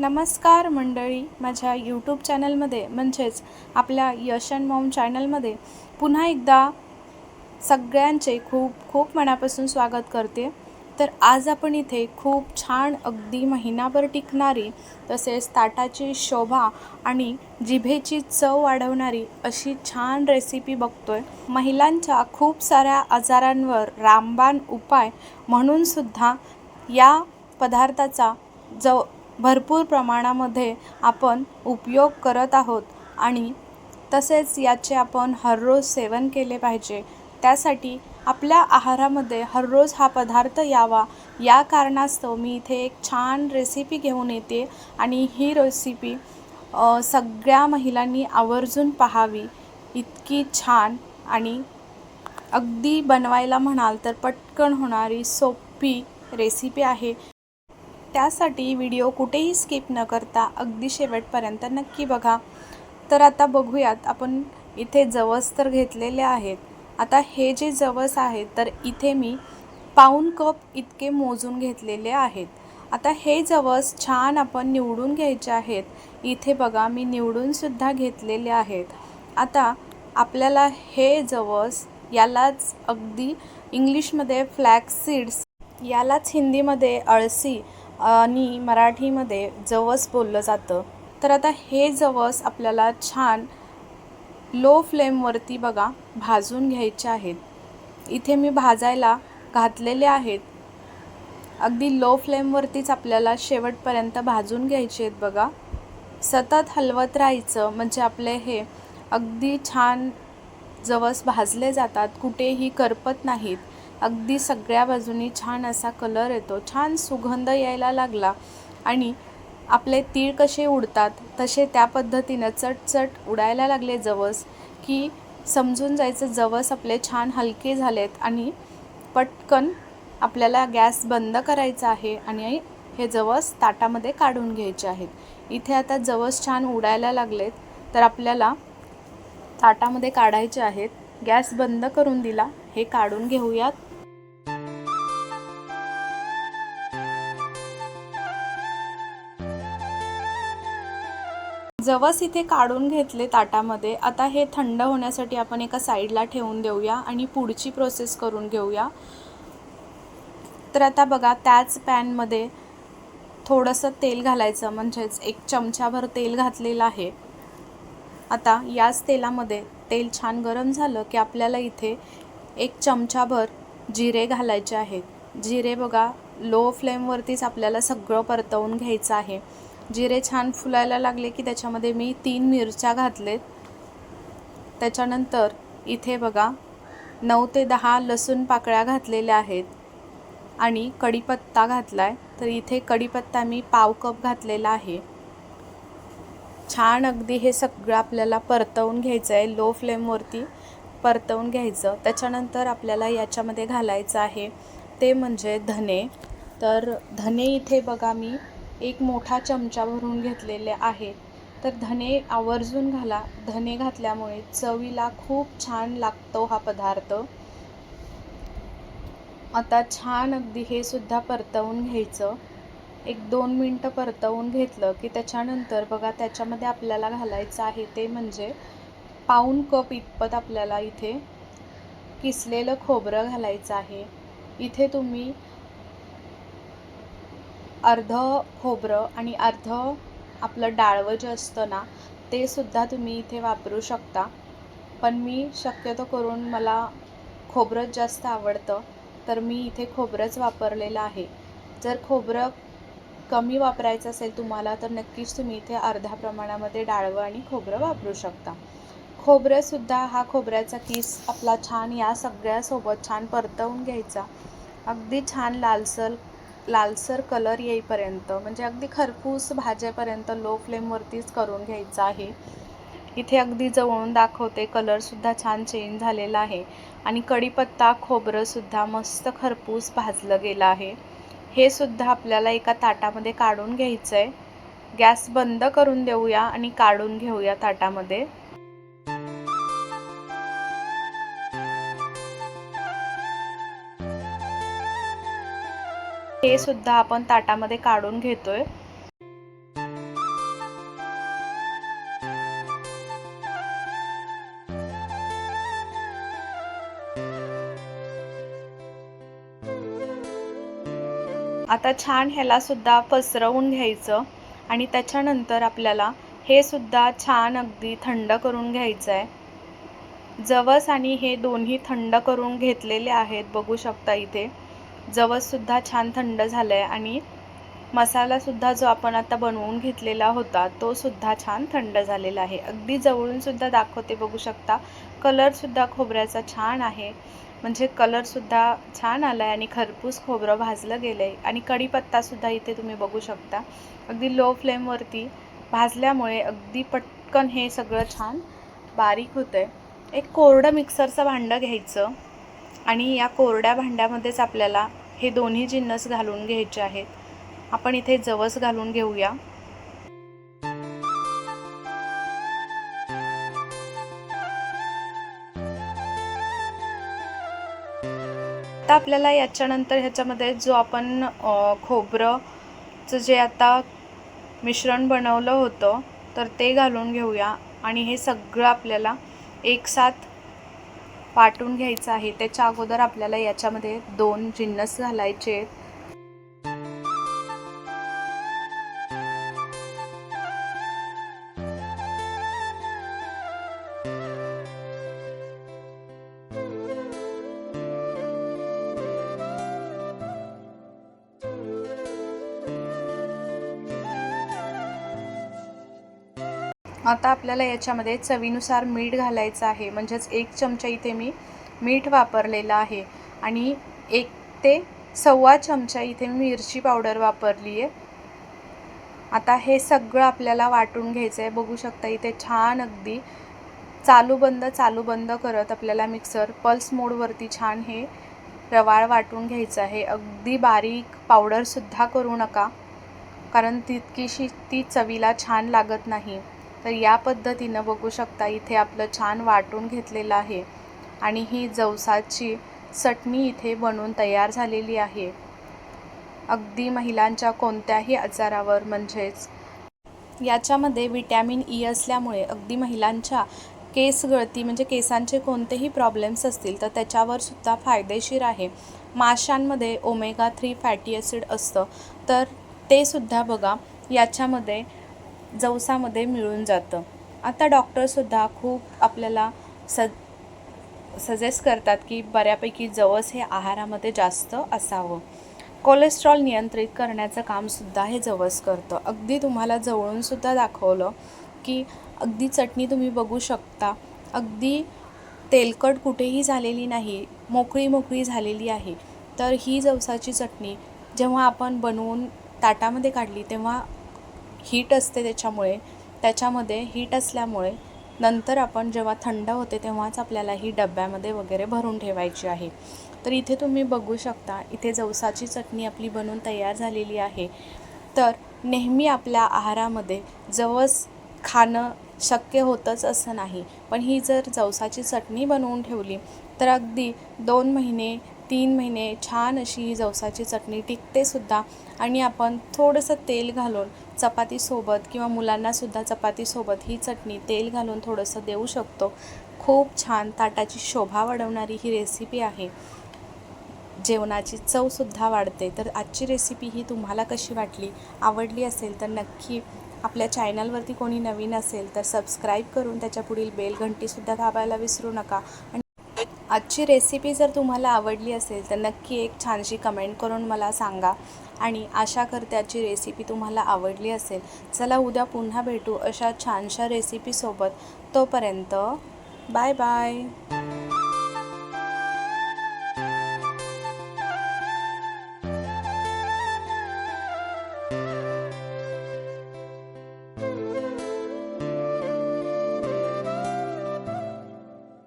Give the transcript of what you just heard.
नमस्कार मंडळी माझ्या यूट्यूब चॅनलमध्ये म्हणजेच आपल्या यश अँड मॉम चॅनलमध्ये पुन्हा एकदा सगळ्यांचे खूप खूप मनापासून स्वागत करते. तर आज आपण इथे खूप छान अगदी महिनाभर टिकणारी तसेच ताटाची शोभा आणि जिभेची चव वाढवणारी अशी छान रेसिपी बघतोय. महिलांच्या खूप साऱ्या आजारांवर रामबाण उपाय म्हणूनसुद्धा या पदार्थाचा जव भरपूर प्रमाणामध्ये आपण उपयोग करत आहोत. आणि तसेच याचे आपण हररोज सेवन केले पाहिजे. त्यासाठी आपल्या आहारामध्ये हररोज हा पदार्थ यावा. या कारणास्तव मी इथे एक छान रेसिपी घेऊन येते आणि ही रेसिपी सगळ्या महिलांनी आवर्जून पाहावी. इतकी छान आणि अगदी बनवायला म्हणाल तर पटकन होणारी सोपी रेसिपी आहे. त्यासाठी व्हिडिओ कुठेही स्किप न करता अगदी शेवटपर्यंत नक्की बघा. तर आता बघूयात आपण इथे जवस तर घेतलेले आहेत. आता हे जे जवस आहेत तर इथे मी पाऊन कप इतके मोजून घेतलेले आहेत. आता हे जवस छान आपण निवडून घ्यायचे आहेत. इथे बघा मी निवडूनसुद्धा घेतलेले आहेत. आता आपल्याला हे जवस यालाच अगदी इंग्लिशमध्ये फ्लॅक्स सीड्स यालाच हिंदीमध्ये अळसी आणि मराठीमध्ये जवस बोललं जातं. तर आता हे जवस आपल्याला छान लो फ्लेमवरती बघा भाजून घ्यायचे आहेत. इथे मी भाजायला घातलेले आहेत. अगदी लो फ्लेमवरतीच आपल्याला शेवटपर्यंत भाजून घ्यायचे आहेत बघा. सतत हलवत राहायचं म्हणजे आपले हे अगदी छान जवस भाजले जातात कुठेही करपत नाहीत. अगदी सगळ्या बाजूनी छान असा कलर येतो. छान सुगंध यायला लागला आणि आपले तीळ कसे उडतात तसे त्या पद्धतीनं चटचट उडायला लागले जवस की समजून जायचं जवस आपले छान हलके झालेत आणि पटकन आपल्याला गॅस बंद करायचा आहे आणि हे जवस ताटामध्ये काढून घ्यायचे आहेत. इथे आता जवस छान उडायला लागलेत तर आपल्याला ताटामध्ये काढायचे आहेत. गॅस बंद करून दिला हे काढून घेऊयात. जवस इथे काढून घेतले ताटामध्ये. आता हे थंड होण्यासाठी आपण एका साईडला ठेवून देऊया आणि पुढची प्रोसेस करून घेऊया. तर आता बघा त्याच पॅनमध्ये थोडंसं तेल घालायचं म्हणजेच एक चमचाभर तेल घातलेलं आहे. आता याच तेलामध्ये तेल छान गरम झालं की आपल्याला इथे एक चमचाभर जिरे घालायचे आहेत. जिरे बघा लो फ्लेमवरतीच आपल्याला सगळं परतवून घ्यायचं आहे. जिरे छान फुलायला लागले की त्याच्यामध्ये मी तीन मिरच्या घातलेत. त्याच्यानंतर इथे बघा नऊ ते दहा लसूण पाकळ्या घातलेल्या आहेत आणि कढीपत्ता घातला आहे तर इथे कढीपत्ता मी पाव कप घातलेला आहे. छान अगदी हे सगळं आपल्याला परतवून घ्यायचं आहे लो फ्लेमवरती परतवून घ्यायचं. त्याच्यानंतर आपल्याला याच्यामध्ये घालायचं आहे ते म्हणजे धने. तर धने इथे बघा मी एक मोठा चमचा भरून घेतलेले आहे. तर धने आवर्जून घाला. धने घातल्यामुळे चवीला खूप छान लागतो हा पदार्थ. आता छान अगदी हे सुद्धा परतवून घ्यायचं. एक दोन मिनटं परतवून घेतलं की त्याच्यानंतर बघा त्याच्यामध्ये आपल्याला घालायचं आहे ते म्हणजे पाऊण कप इतपत आपल्याला इथे किसलेलं खोबरं घालायचं आहे. इथे तुम्ही अर्ध खोबरं आणि अर्ध आपलं डाळवं जे असतं ना ते सुद्धा तुम्ही इथे वापरू शकता. पण मी शक्यतो करून मला खोबरंच जास्त आवडतं तर मी इथे खोबरंच वापरलेलं आहे. जर खोबरं कमी वापरायचं असेल तुम्हाला तर नक्कीच तुम्ही इथे अर्ध्या प्रमाणामध्ये डाळवं आणि खोबरं वापरू शकता. खोबरंसुद्धा हा खोबऱ्याचा किस आपला छान या सगळ्यासोबत छान परतवून घ्यायचा. अगदी छान लालसर लालसर कलर येईपर्यंत म्हणजे अगदी खरपूस भाजेपर्यंत लो फ्लेमवरतीच करून घ्यायचं आहे. इथे अगदी जवळून दाखवते कलरसुद्धा छान चेंज झालेला आहे. आणि कढीपत्ता खोबरंसुद्धा मस्त खरपूस भाजलं गेलं आहे. हे सुद्धा आपल्याला एका ताटामध्ये काढून घ्यायचं आहे गॅस बंद करून देऊया आणि काढून घेऊया ताटामध्ये. हे सुद्धा आपण ताटामध्ये काढून घेतोय. आता छान ह्याला सुद्धा पसरवून घ्यायचं आणि त्याच्यानंतर आपल्याला हे सुद्धा छान अगदी थंड करून घ्यायचं आहे जवस आणि हे दोन्ही थंड करून घेतलेले आहेत बघू शकता इथे. जवससुद्धा छान थंड झालं आहे आणि मसालासुद्धा जो आपण आता बनवून घेतलेला होता तो सुद्धा छान थंड झालेला आहे. अगदी जवळूनसुद्धा दाखवते बघू शकता. कलरसुद्धा खोबऱ्याचा छान आहे. म्हणजे कलरसुद्धा छान आला आहे आणि खरपूस खोबरं भाजलं गेलं आहे आणि कढीपत्तासुद्धा इथे तुम्ही बघू शकता. अगदी लो फ्लेमवरती भाजल्यामुळे अगदी पटकन हे सगळं छान बारीक होतं आहे एक कोरडं मिक्सरचं भांडं घ्यायचं. आणि या कोरड्या भांड्यामध्येच आपल्याला हे दोन्ही जिन्नस घालून घ्यायचे आहेत. आपण इथे जवस घालून घेऊया. आता आपल्याला याच्यानंतर ह्याच्यामध्ये जो आपण खोबरंचं जे आता मिश्रण बनवलं होतं तर ते घालून घेऊया. आणि हे सगळं आपल्याला एक साथ वाटून घ्यायचं आहे. त्याच्या अगोदर आपल्याला याच्यामध्ये दोन जिन्नस घालायचे आहेत. आता आपल्याला याच्यामध्ये चवीनुसार मीठ घालायचं आहे. म्हणजेच एक चमचा इथे मी मीठ वापरलेलं आहे. आणि एक ते सव्वा चमचा इथे मी मिरची पावडर वापरली आहे. आता हे सगळं आपल्याला वाटून घ्यायचं आहे बघू शकता इथे छान अगदी चालू बंद चालू बंद करत आपल्याला मिक्सर पल्स मोडवरती छान हे रवाळ वाटून घ्यायचं आहे. अगदी बारीक पावडरसुद्धा करू नका कारण तितकीशी ती चवीला छान लागत नाही. तर या पद्धतीनं बघू शकता इथे आपलं छान वाटून घेतलेलं आहे. आणि ही जवसाची चटणी इथे बनून तयार झालेली आहे. अगदी महिलांच्या कोणत्याही आजारावर म्हणजेच याच्यामध्ये विटॅमिन ई असल्यामुळे अगदी महिलांच्या केस गळती म्हणजे केसांचे कोणतेही प्रॉब्लेम्स असतील तर त्याच्यावर सुद्धा फायदेशीर आहे. माशांमध्ये ओमेगा थ्री फॅटी ॲसिड असतं. तर ते सुद्धा बघा. याच्यामध्ये जवसामध्ये मिळून जातं. आता डॉक्टरसुद्धा खूप आपल्याला स सजेस्ट करतात की बऱ्यापैकी जवस हे आहारामध्ये जास्त असावं. कोलेस्ट्रॉल नियंत्रित करण्याचं कामसुद्धा हे जवस करतं. अगदी तुम्हाला जवळूनसुद्धा दाखवलं की अगदी चटणी तुम्ही बघू शकता. अगदी तेलकट कुठेही झालेली नाही मोकळी मोकळी झालेली आहे. तर ही जवसाची चटणी जेव्हा आपण बनवून ताटामध्ये काढली तेव्हा हीट असते त्याच्यामुळे त्याच्यामध्ये हीट असल्यामुळे नंतर आपण जेव्हा थंड होते तेव्हाच आपल्याला ही डब्यामध्ये वगैरे भरून ठेवायची आहे. तर इथे तुम्ही बघू शकता इथे जवसाची चटणी आपली बनवून तयार झालेली आहे. तर नेहमी आपल्या आहारामध्ये जवस खाणं शक्य होतंच असं नाही. पण ही जर जवसाची चटणी बनवून ठेवली तर अगदी दोन महिने तीन महिने छान अशी ही जवसाची चटणी टिकतेसुद्धा आणि आपण थोडंसं तेल घालून चपातीसोबत किंवा मुलांनासुद्धा चपातीसोबत ही चटणी तेल घालून थोडंसं देऊ शकतो. खूप छान ताटाची शोभा वाढवणारी ही रेसिपी आहे. जेवणाची चवसुद्धा वाढते. तर आजची रेसिपी ही तुम्हाला कशी वाटली आवडली असेल तर नक्की आपल्या चॅनलवरती कोणी नवीन असेल तर सबस्क्राईब करून त्याच्या पुढील बेल घंटीसुद्धा दाबायला विसरू नका. आणि आजची रेसिपी जर तुम्हाला आवडली असेल तर नक्की एक छानशी कमेंट करून मला सांगा. आणि आशा करते आजची रेसिपी तुम्हाला आवडली असेल. चला उद्या पुन्हा भेटू अशा छानशा रेसिपीसोबत तोपर्यंत बाय बाय